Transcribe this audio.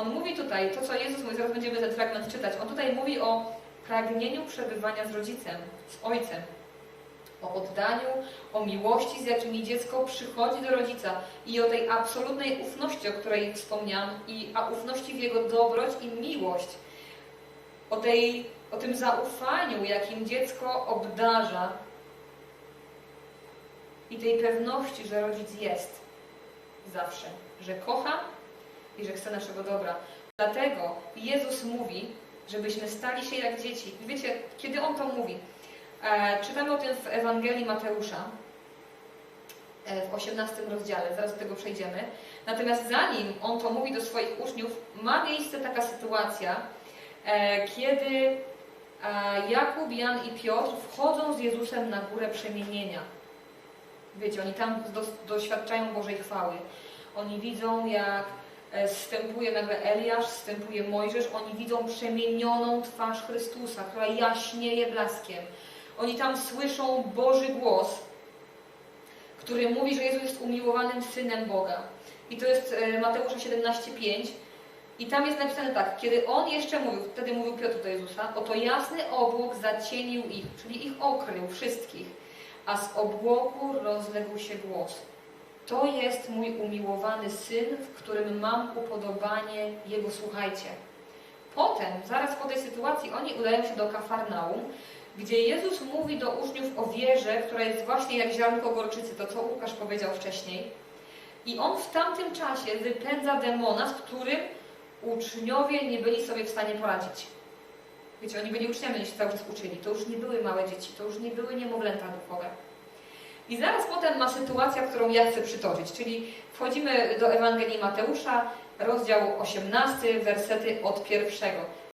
On mówi tutaj, to co Jezus mówi, zaraz będziemy ten fragment czytać, on tutaj mówi o pragnieniu przebywania z rodzicem, z ojcem, o oddaniu, o miłości, z jakimi dziecko przychodzi do rodzica i o tej absolutnej ufności, o której wspomniałam, i a ufności w jego dobroć i miłość, o, tej, o tym zaufaniu, jakim dziecko obdarza i tej pewności, że rodzic jest zawsze, że kocha i że chce naszego dobra. Dlatego Jezus mówi, żebyśmy stali się jak dzieci. Wiecie, kiedy On to mówi? E, czytamy o tym w Ewangelii Mateusza e, w 18 rozdziale, zaraz do tego przejdziemy. Natomiast zanim On to mówi do swoich uczniów, ma miejsce taka sytuacja, e, kiedy e, Jakub, Jan i Piotr wchodzą z Jezusem na górę przemienienia. Wiecie, oni tam do, doświadczają Bożej chwały. Oni widzą, jak e, zstępuje nagle Eliasz, zstępuje Mojżesz. Oni widzą przemienioną twarz Chrystusa, która jaśnieje blaskiem. Oni tam słyszą Boży głos, który mówi, że Jezus jest umiłowanym Synem Boga. I to jest e, Mateusza 17,5. I tam jest napisane tak, kiedy On jeszcze mówił, wtedy mówił Piotr do Jezusa, oto jasny obłok zacienił ich, czyli ich okrył, wszystkich, a z obłoku rozległ się głos. To jest mój umiłowany Syn, w którym mam upodobanie, Jego słuchajcie. Potem, zaraz po tej sytuacji, oni udają się do Kafarnaum, gdzie Jezus mówi do uczniów o wierze, która jest właśnie jak ziarnko gorczycy, to co Łukasz powiedział wcześniej. I on w tamtym czasie wypędza demona, z którym uczniowie nie byli sobie w stanie poradzić. Wiecie, oni byli uczniami, oni się cały czas uczyli. To już nie były małe dzieci, to już nie były niemowlęta duchowe. I zaraz potem ma sytuacja, którą ja chcę przytoczyć, czyli wchodzimy do Ewangelii Mateusza, rozdział 18, wersety od pierwszego.